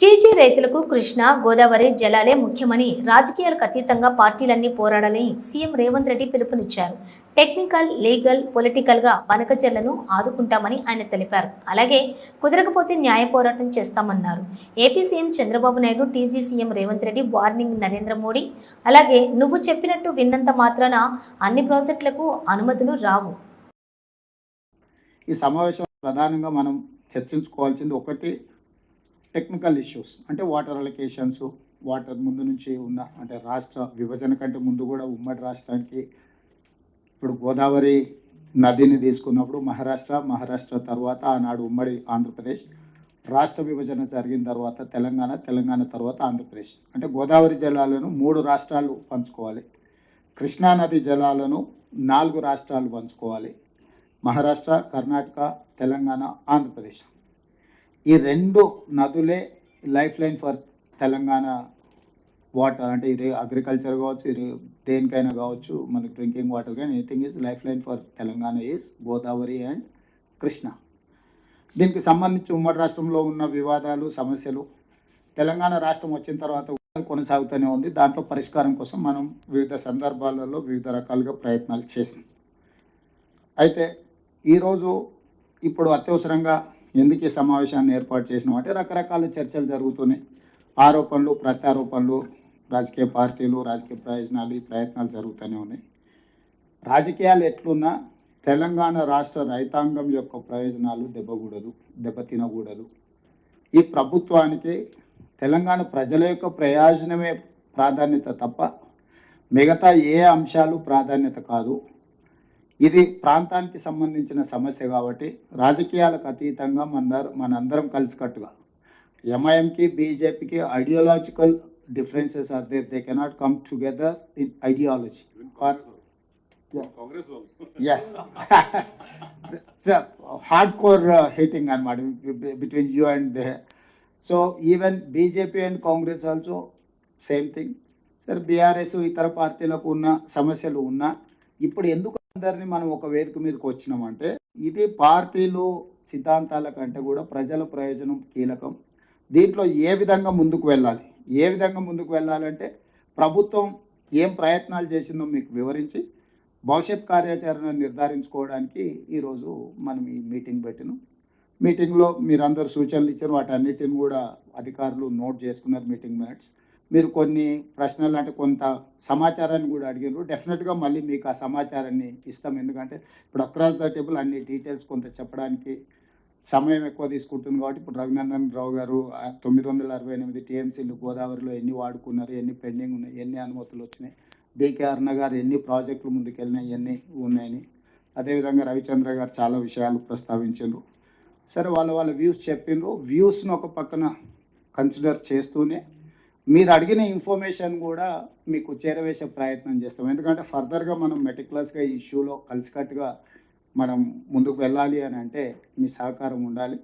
TG రైతులకు కృష్ణ గోదావరి జలాలే ముఖ్యమని రాజకీయాలకు అతీతంగా పార్టీలన్నీ పోరాడాలని సీఎం రేవంత్ రెడ్డి పిలుపునిచ్చారు. టెక్నికల్ లీగల్ పొలిటికల్గా వనకచెర్లను ఆదుకుంటామని ఆయన తెలిపారు. అలాగే కుదరకపోతే న్యాయ పోరాటం చేస్తామన్నారు. AP CM Chandrababu Naidu TG CM Revanth Reddy warning Narendra Modi. అలాగే నువ్వు చెప్పినట్టు విన్నంత మాత్రాన అన్ని ప్రాజెక్టులకు అనుమతులు రావు. ఈ సమావేశం ప్రధానంగా మనం చర్చించుకోవాల్సింది ఒకటి టెక్నికల్ ఇష్యూస్ అంటే వాటర్ అలొకేషన్స్ వాటర్ ముందు నుంచి ఉన్న అంటే రాష్ట్ర విభజన కంటే ముందు కూడా ఉమ్మడి రాష్ట్రానికి ఇప్పుడు గోదావరి నదిని తీసుకున్నప్పుడు మహారాష్ట్ర మహారాష్ట్ర తర్వాత ఆనాడు ఉమ్మడి ఆంధ్రప్రదేశ్ రాష్ట్ర విభజన జరిగిన తర్వాత తెలంగాణ తెలంగాణ తర్వాత ఆంధ్రప్రదేశ్. అంటే గోదావరి జలాలను మూడు రాష్ట్రాలు పంచుకోవాలి. కృష్ణా నది జలాలను నాలుగు రాష్ట్రాలు పంచుకోవాలి. మహారాష్ట్ర కర్ణాటక తెలంగాణ ఆంధ్రప్రదేశ్. ఈ రెండు నదులే life line for Telangana water. అంటే ఇది అగ్రికల్చర్ కావచ్చు ఇది దేనికైనా కావచ్చు మనకి డ్రింకింగ్ వాటర్ కానీ anything is life line for Telangana is Godavari and Krishna. దీనికి సంబంధించి ఉమ్మడి రాష్ట్రంలో ఉన్న వివాదాలు సమస్యలు తెలంగాణ రాష్ట్రం వచ్చిన తర్వాత కొనసాగుతూనే ఉంది. దాంట్లో పరిష్కారం కోసం మనం వివిధ సందర్భాలలో వివిధ రకాలుగా ప్రయత్నాలు చేసాం అయితే ఈరోజు ఇప్పుడు అత్యవసరంగా ఎందుకు ఈ సమావేశాన్ని ఏర్పాటు చేసినాం అంటే రకరకాల చర్చలు జరుగుతున్నాయి. ఆరోపణలు ప్రత్యారోపణలు రాజకీయ పార్టీలు రాజకీయ ప్రయోజనాలు ఈ ప్రయత్నాలు జరుగుతూనే ఉన్నాయి. రాజకీయాలు ఎట్లున్నా తెలంగాణ రాష్ట్ర రైతాంగం యొక్క ప్రయోజనాలు దెబ్బకూడదు దెబ్బతినకూడదు ఈ ప్రభుత్వానికి తెలంగాణ ప్రజల యొక్క ప్రయోజనమే ప్రాధాన్యత తప్ప మిగతా ఏ అంశాలు ప్రాధాన్యత కాదు. ఇది ప్రాంతానికి సంబంధించిన సమస్య కాబట్టి రాజకీయాలకు అతీతంగా మన మనందరం కలిసికట్టుగా. ఎంఐఎంకి బీజేపీకి ideological differences are there they cannot come together in ideology. Yes hard core hitting అనమాట between you and so even BJP and Congress also same thing సరే బీఆర్ఎస్ ఇతర పార్టీలకు ఉన్న సమస్యలు ఉన్నా ఇప్పుడు ఎందుకు అందరిని మనం ఒక వేదిక మీదకి వచ్చినామంటే ఇది పార్టీలు సిద్ధాంతాల కంటే కూడా ప్రజల ప్రయోజనం కీలకం. దీంట్లో ఏ విధంగా ముందుకు వెళ్ళాలి? ఏ విధంగా ముందుకు వెళ్ళాలంటే ప్రభుత్వం ఏం ప్రయత్నాలు చేసిందో మీకు వివరించి భవిష్యత్ కార్యాచరణ నిర్ధారించుకోవడానికి ఈరోజు మనం ఈ మీటింగ్ పెట్టినాం. మీటింగ్లో మీరందరూ సూచనలు ఇచ్చారు వాటన్నిటిని కూడా అధికారులు నోట్ చేసుకున్నారు మీటింగ్ మినిట్స్. మీరు కొన్ని ప్రశ్నలు అంటే కొంత సమాచారాన్ని కూడా అడిగారు డెఫినెట్గా మళ్ళీ మీకు ఆ సమాచారాన్ని ఇస్తాం. ఎందుకంటే ఇప్పుడు అక్రాస్ ద టేబుల్ అన్ని డీటెయిల్స్ కొంత చెప్పడానికి సమయం ఎక్కువ తీసుకుంటుంది కాబట్టి ఇప్పుడు రఘునందన్ రావు గారు తొమ్మిది వందల అరవై ఎనిమిది టీఎంసీలు గోదావరిలో ఎన్ని వాడుకున్నారు ఎన్ని పెండింగ్ ఉన్నాయి ఎన్ని అనుమతులు వచ్చినాయి డికే అరుణ గారు ఎన్ని ప్రాజెక్టులు ముందుకెళ్ళినాయి ఎన్ని ఉన్నాయని. అదేవిధంగా రవిచంద్ర గారు చాలా విషయాలు ప్రస్తావించారు సరే వాళ్ళ వాళ్ళ వ్యూస్ చెప్పిండ్రు. వ్యూస్ను ఒక పక్కన కన్సిడర్ చేస్తూనే మీరు అడిగిన ఇన్ఫర్మేషన్ కూడా మీకు చేరవేసే ప్రయత్నం చేస్తాం. ఎందుకంటే ఫర్దర్గా మనం మెటిక్యులస్గా ఈ ఇష్యూలో కలిసికట్టుగా మనం ముందుకు వెళ్ళాలి అని అంటే మీ సహకారం ఉండాలి.